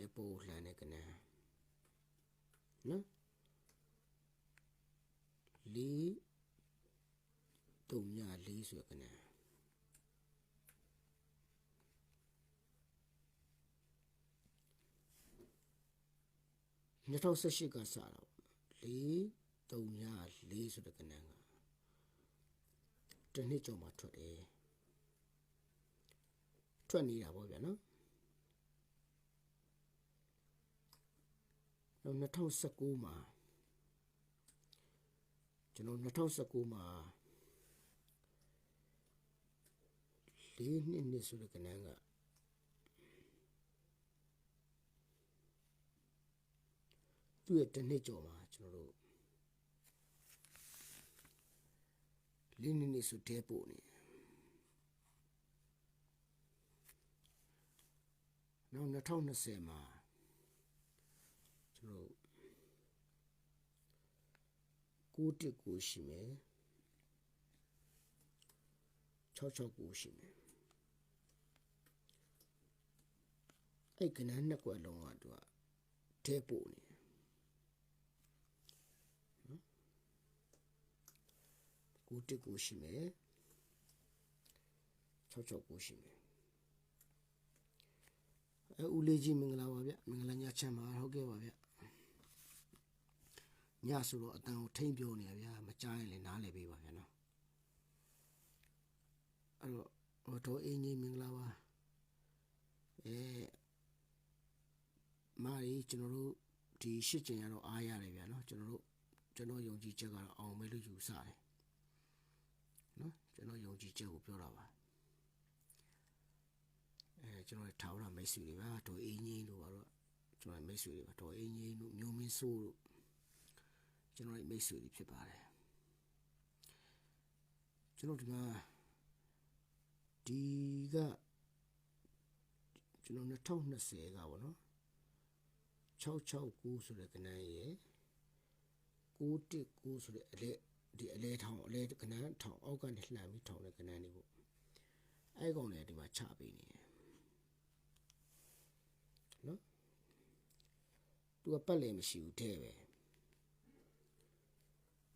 နဲ့ပို့လှန်တဲ့ကဏ္ဍနော်လေးတုံညာလေးဆိုတဲ့ကဏ္ဍ2018ကစတာပေါ့လေးတုံညာလေးဆိုတဲ့ကဏ္ဍကတစ်နှစ်ကျော်မှထွက်တယ်ထွက်နေတာပေါ့ဗျာနော် တော့2019မှာကျွန်တော်2019မှာလေးနှစ်နှစ်ဆိုတဲ့ကဏ္ဍကသူ့ရဲ့တစ်နှစ်ကျော်မှာကျွန်တော်တို့လေးနှစ်နှစ်ဆိုတဲပို့နေနောက်2020မှာ ကျွန်တော်တို့ကိုတစ်ကိုရှိမယ်66ကိုရှိမယ်အဲ့ကနန်းနှစ်ကွက်လုံးကသူကတဲပို့နေနော်ကိုတစ်ကိုရှိမယ်66ကိုရှိမယ်အဲဦးလေးကြီးမင်္ဂလာပါဗျမင်္ဂလာညချမ်းပါဟုတ်ကဲ့ပါဗျ ညဆိုတော့အတန်ကိုထိမ့်ပြောနေရဗျာမကြားရင်လည်းနားလည်ပေးပါဗျာနော်အဲ့တော့ဟိုတော့အင်းကြီးမင်္ဂလာပါအဲမာရီကျွန်တော်တို့ဒီရှစ်ကျင်ရတော့အားရတယ်ဗျာနော်ကျွန်တော်တို့ကျွန်တော်ယုံကြည်ချက်ကတော့အောင်မဲလို့ယူဆတယ်နော်ကျွန်တော်ယုံကြည်ချက်ကိုပြောတာပါအဲကျွန်တော်ထောင်ရမိတ်ဆွေတွေပါတော့အင်းကြီးတို့ပါတော့ကျွန်တော်မိတ်ဆွေတွေပါတော့အင်းကြီးတို့မျိုးမင်းဆိုးတို့ ကျွန်တော်မိတ်ဆွေတွေဖြစ်ပါတယ်ကျွန်တော်ဒီမှာဒီကကျွန်တော်2020ကပေါ့နော်669ဆိုတဲ့ကဏ္ဍရဲ့619ဆိုတဲ့အလဲဒီအလဲထောင်အလဲကဏ္ဍထောင်အောက်ကနေလှမ်းပြီးထောင်တဲ့ကဏ္ဍတွေပေါ့အဲ့ကောင်လည်းဒီမှာချပေးနေတယ်နော်သူကပတ်လည်းမရှိဘူးတဲ့ပဲ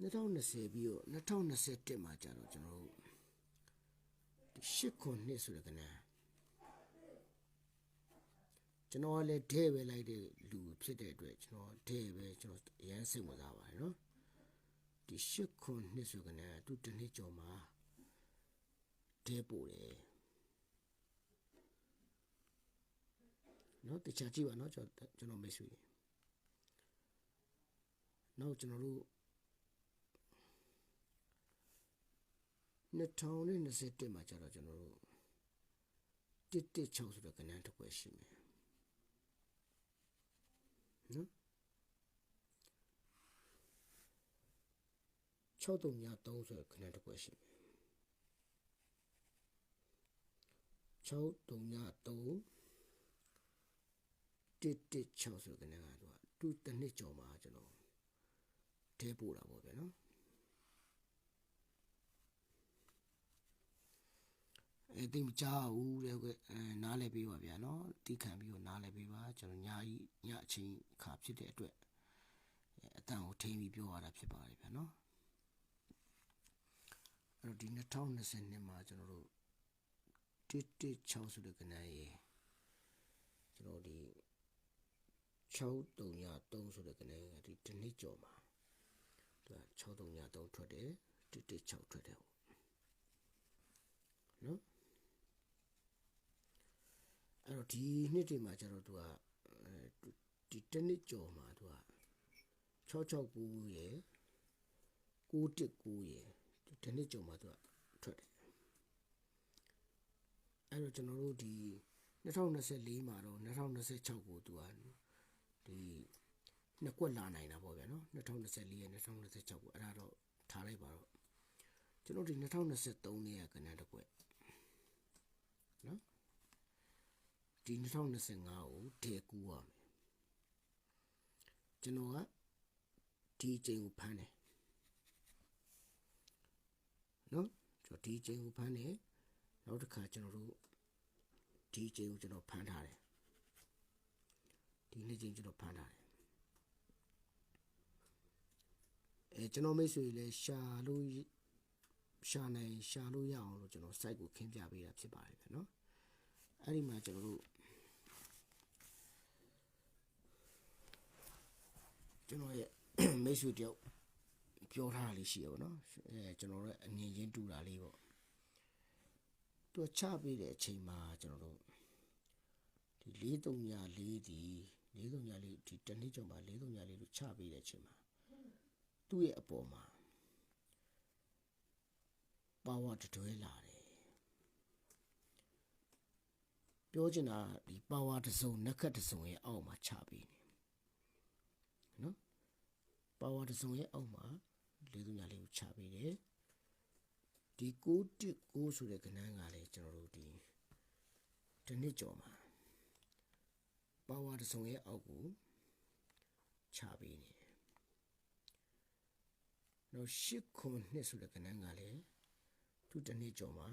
2020ပြီးတော့2021မှာကျတော့ကျွန်တော်တို့ဒီရှစ်ခွန်နှစ်ဆိုတဲ့ကဏ္ဍကျွန်တော်ကလည်းဒဲပဲလိုက်တဲ့လူဖြစ်တဲ့အတွက်ကျွန်တော်ဒဲပဲကျွန်တော်အရန်စိတ်ဝင်စားပါတယ်နော်ဒီရှစ်ခွန်နှစ်ဆိုကဏ္ဍသူတစ်နှစ်ကျော်မှာဒဲပို့တယ်နော်တခြားကြည့်ပါနော်ကျွန်တော်ကျွန်တော်မိတ်ဆွေနောက်ကျွန်တော်တို့ 2021မှာကျတော့ကျွန်တော်တို့116ဆိုတဲ့ကဏ္ဍတစ်ခွဲရှိမယ်နော်6303ဆိုတဲ့ခဏတစ်ခွက်ရှိမယ်6303 116ဆိုတဲ့ခဏကတော့သူတစ်နှစ်ကျော်မှာကျွန်တော်တဲပို့တာပေါ့ဗျာနော် အဲ့ဒီမကြောက်ဘူးတဲ့အဲနားလဲပေးပါဗျာနော်တီးခံပြီးတော့နားလဲပေးပါကျွန်တော်ညာကြီးညအချိန်ခါဖြစ်တဲ့အတွက်အတန်ကိုထိန်းပြီးပြောရတာဖြစ်ပါတယ်ဗျာနော်အဲ့တော့ဒီ2020နှစ်မှာကျွန်တော်တို့116ဆိုတဲ့ကဏ္ဍရေကျွန်တော်ဒီ6303ဆိုတဲ့ကဏ္ဍကဒီတစ်နှစ်ကျော်မှာသူက6303ထွက်တယ်116ထွက်တယ်ဟုတ်နော် အဲ့တော့ဒီနှစ်တွေမှာကျတော့သူကဒီတစ်နှစ်ကျော်မှာသူက669ရယ်919ရယ်ဒီနှစ်ကျော်မှာသူကထွက်တယ်အဲ့တော့ကျွန်တော်တို့ဒီ2024မှာတော့2026ကိုသူကဒီနှစ်ကွက်လာနိုင်တာပေါ့ဗျာနော်2024ရဲ့2026ကိုအဲ့ဒါတော့ထားလိုက်ပါတော့ကျွန်တော်ဒီ2023နဲ့ကဏ္ဍတစ်ကွက် ဒီ2025ကိုတည်ကူရမယ်ကျွန်တော်ကဒီအချိန်ကိုဖမ်းတယ်နော်ကျွန်တော်ဒီအချိန်ကိုဖမ်းတယ်နောက်တစ်ခါကျွန်တော်တို့ဒီအချိန်ကိုကျွန်တော်ဖမ်းထားတယ်ဒီနှစ်ချင်းကျွန်တော်ဖမ်းထားတယ်အဲကျွန်တော်မိတ်ဆွေလည်းရှာလို့ရှာနိုင်ရှာလို့ရအောင်လို့ကျွန်တော် site ကိုခင်းပြပေးတာဖြစ်ပါတယ်ဗျနော်အဲ့ဒီမှာကျွန်တော်တို့ ကျွန်တော်ရဲ့မိတ်ဆွေတယောက်ပြောထားတာလေးရှိရပါတော့အဲကျွန်တော်တို့အမြင်ချင်းတူတာလေးပေါ့သူချပေးတဲ့အချိန်မှာကျွန်တော်တို့ဒီ4304ဒီ4304ဒီတနေ့ကျော်မှာ4304လို့ချပေးတဲ့အချိန်မှာသူ့ရဲ့အပေါ်မှာပါဝါတတွဲလာတယ်ပြောချင်တာဒီပါဝါတစ်စုံနက်ခတ်တစ်စုံရဲ့အောက်မှာချပေးနေနော် ပါဝါတစ်စုံရဲ့အောက်မှာလေးသူညာလေးကိုချပေးတယ်ဒီ619ဆိုတဲ့ကဏ္ဍကလည်းကျွန်တော်တို့ဒီတစ်နှစ်ကျော်မှာပါဝါတစ်စုံရဲ့အောက်ကိုချပေးနေတယ်နောက်8ခုနှစ်ဆိုတဲ့ကဏ္ဍကလည်းသူတစ်နှစ်ကျော်မှာ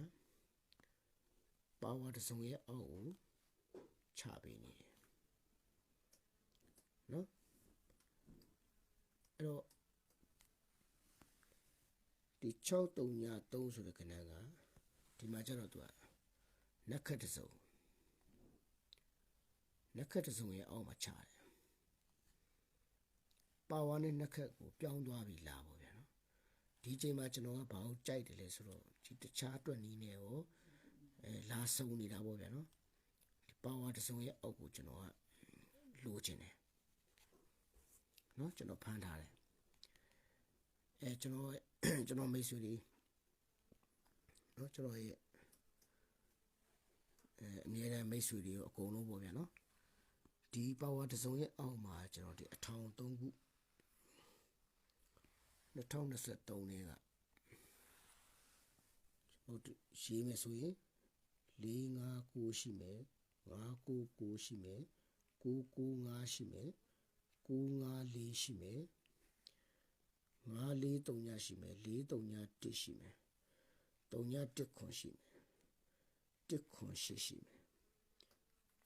ပါဝါတစ်စုံရဲ့အောက်ကိုချပေးနေတယ်နော် အဲ့တော့ဒီ6393ဆိုတဲ့ကဏ္ဍကဒီမှာကျတော့သူကနက်ခတ်တစ်စုံနက်ခတ်တစ်စုံရဲ့အောက်မှာချတယ်ပါဝါနဲ့နက်ခတ်ကိုပြောင်းသွားပြီလားပေါ့ဗျာနော်ဒီချိန်မှာကျွန်တော်ကဘာလို့ကြိုက်တယ်လဲဆိုတော့ဒီတခြားအတွက်နီးနေရောအဲလာစုံနေတာပေါ့ဗျာနော်ဒီပါဝါတစ်စုံရဲ့အောက်ကိုကျွန်တော်ကလိုချင်တယ် နော်ကျွန်တော်ဖမ်းထားတယ်အဲကျွန်တော်ကျွန်တော်မိတ်ဆွေတွေနော်ကျွန်တော်ရဲ့အဲအမြဲတမ်းမိတ်ဆွေတွေရောအကုန်လုံးပေါ့ဗျာနော်ဒီပါဝါတစ်စုံရဲ့အောက်မှာကျွန်တော်ဒီအထောင်၃ခု2023နဲ့ကဟုတ်ရေးမယ်ဆိုရင်4 5 9ရှိမယ်5 9 9ရှိမယ်9 9 5ရှိမယ် 9 5 4ရှိမယ်9 4 3ညရှိမယ်4 3ည1ရှိမယ်3ည1ခွန်ရှိမယ်1ခွန်8ရှိမယ်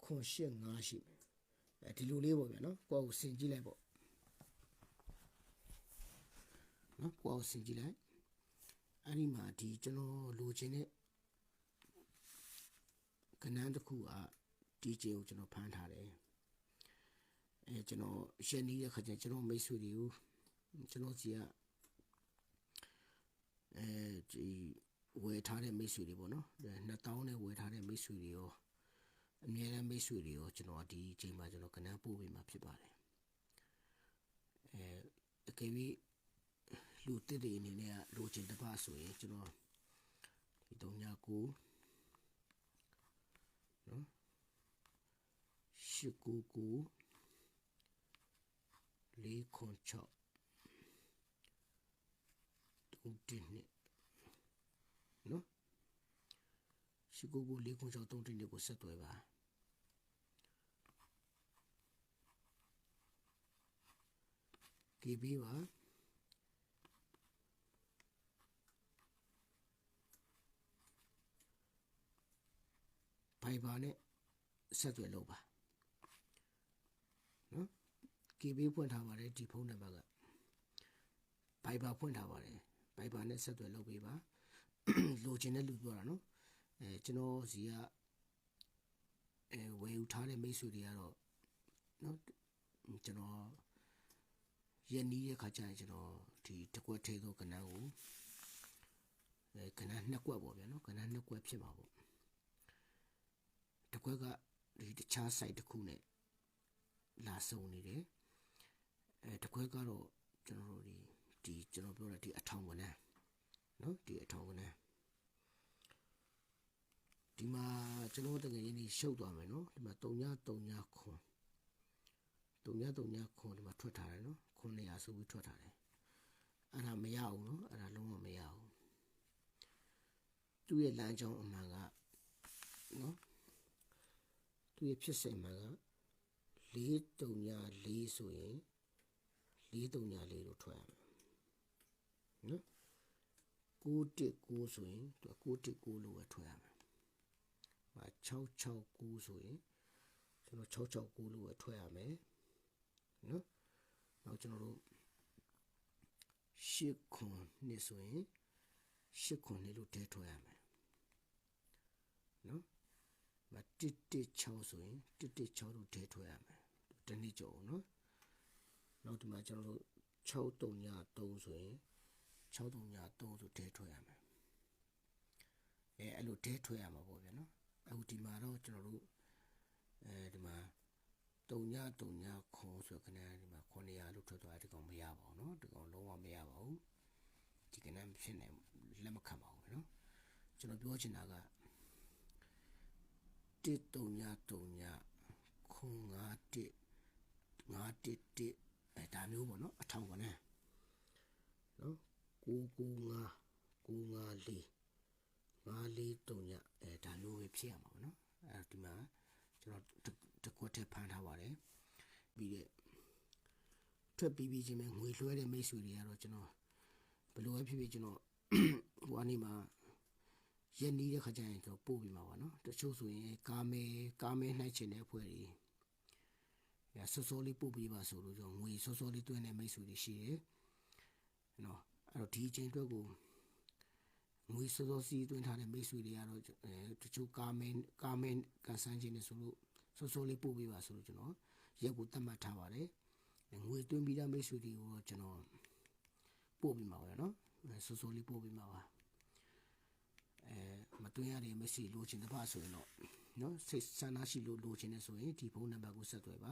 ခွန်8 5ရှိမယ်အဲဒီလိုလေးပေါ့ဗျာနော်ကိုယ့်ကိုစင်ကြည့်လိုက်ပေါ့နော်ကိုယ့်ကိုစင်ကြည့်လိုက်အဲ့ဒီမှာဒီကျွန်တော်လိုချင်တဲ့ကဏ္ဍတစ်ခုကဒီကျကိုကျွန်တော်ဖမ်းထားတယ် အဲကျွန်တော်ရှင်းနေတဲ့ခါကျကျွန်တော်မိတ်ဆွေတွေကိုကျွန်တော်စီကအဲဒီဝယ်ထားတဲ့မိတ်ဆွေတွေပေါ့နော်2000နဲ့ဝယ်ထားတဲ့မိတ်ဆွေတွေရောအမြဲတမ်းမိတ်ဆွေတွေရောကျွန်တော်ဒီအချိန်မှာကျွန်တော်ကဏ္ဍပို့ပေးမှာဖြစ်ပါတယ်အဲအကယ်၍လူတစ်တွေအနေနဲ့လိုချင်တပါဆိုရင်ကျွန်တော်ဒီ3ည9နော်8 9 9 4ခွန်6တုံးတင်းနဲ့နော်ရှိကိုကို4ခွန်6တုံးတင်းနဲ့ကိုဆက်သွယ်ပါကေဘီပါဘိုင်ဘာနဲ့ဆက်သွယ်လုပ်ပါနော် KB ဖွင့်ထားပါတယ်ဒီဖုန်းနံပါတ်က Viber ဖွင့်ထားပါတယ် Viber နဲ့ဆက်သွယ်လုပ်ပေးပါလိုချင်တဲ့လူပြောတာနော်အဲကျွန်တော်စီကအဲဝယ်ယူထားတဲ့မိတ်ဆွေတွေကတော့နော်ကျွန်တော်ရနီးရဲ့ခါကျရင်ကျွန်တော်ဒီတကွက်ထဲသောကဏ္ဍကိုအဲကဏ္ဍနှစ်ကွက်ပေါ့ဗျာနော်ကဏ္ဍနှစ်ကွက်ဖြစ်မှာပေါ့တကွက်ကဒီတခြား site တစ်ခုနဲ့လာစုံနေတယ် အဲတခွဲကတော့ကျွန်တော်တို့ဒီဒီကျွန်တော်ပြောတဲ့ဒီအထောင်ကနန်းနော်ဒီအထောင်ကနန်းဒီမှာကျွန်တော်တကယ်ရင်းနေရှုပ်သွားမယ်နော်ဒီမှာ3ည3ညခွန်3ည3ညခွန်ဒီမှာထွက်ထားတယ်နော်ခွန်နေရာဆိုပြီးထွက်ထားတယ်အဲ့ဒါမရဘူးနော်အဲ့ဒါလုံးဝမရဘူးသူ့ရဲ့လမ်းကြောင်းအမှန်ကနော်သူ့ရဲ့ဖြစ်စဉ်မှန်က4 3ည4ဆိုရင် 434လို့ထွက်ရမယ်နော်919ဆိုရင်သူ919လို့ပဲထွက်ရမယ်ဟာ669ဆိုရင်ကျွန်တော်669လို့ပဲထွက်ရမယ်နော်နောက်ကျွန်တော်တို့ရှစ်ခွန်နှစ်ဆိုရင်ရှစ်ခွန်နှစ်လို့ထဲထွက်ရမယ်နော်မ116ဆိုရင်116လို့ထဲထွက်ရမယ်တနည်းကြော်နော် နောက်ဒီမှာကျွန်တော်တို့6 3ည3ဆိုရင်6 3ည3ဆိုဒဲထွက်ရမယ်အဲအဲ့လိုဒဲထွက်ရမှာပေါ့ဗျာနော်အခုဒီမှာတော့ကျွန်တော်တို့အဲဒီမှာ3ည3ညခွန်ဆိုခဏဒီမှာ900လို့ထွက်သွားတယ်ကောင်မရပါဘူးနော်ဒီကောင်လုံးဝမရပါဘူးဒီကနေ့မဖြစ်နိုင်လက်မခံပါဘူးနော်ကျွန်တော်ပြောချင်တာက1 3ည3ညခွန်9 1 9 1 1 အဲဒါမျိုးပေါ့နော်အထောင်ကနဲ့နော်995 954 943ညအဲဒါမျိုးပဲဖြစ်ရမှာပေါ့နော်အဲဒီမှာကျွန်တော်တကွက်ထက်ဖမ်းထားပါတယ်ပြီးတဲ့ထွက်ပြီးပြီးချင်းပဲငွေလွှဲတဲ့မိတ်ဆွေတွေကတော့ကျွန်တော်ဘယ်လိုပဲဖြစ်ဖြစ်ကျွန်တော်ဟိုအနေမှာရက်နီးတဲ့ခါကျရင်ကျွန်တော်ပို့ပြီးမှာပါနော်တချို့ဆိုရင်ကားမဲကားမဲနှိုက်ချင်တဲ့အဖွဲ့တွေ ရဆောစောလေးပို့ပြီးပါဆိုလို့ကျွန်တော်ငွေဆောစောလေးတွင်းတဲ့မိတ်ဆွေတွေရှိတယ်နော်အဲ့တော့ဒီအချိန်အတွက်ကိုငွေစောစောစီးတွင်းထားတဲ့မိတ်ဆွေတွေကတော့အဲတချို့ကားမဲကားမဲကန်ဆန်းခြင်းနေဆိုလို့စောစောလေးပို့ပြီးပါဆိုလို့ကျွန်တော်ရက်ကိုတတ်မှတ်ထားပါတယ်ငွေတွင်းပြီးတဲ့မိတ်ဆွေတွေကိုတော့ကျွန်တော်ပို့ပြီးမှာပါနော်စောစောလေးပို့ပြီးမှာပါအဲမတွင်းရတဲ့မက်ဆေ့လိုချင်တဲ့ပါဆိုရင်တော့နော်စိတ်ဆန္ဒရှိလို့လိုချင်နေဆိုရင်ဒီဖုန်းနံပါတ်ကိုဆက်သွယ်ပါ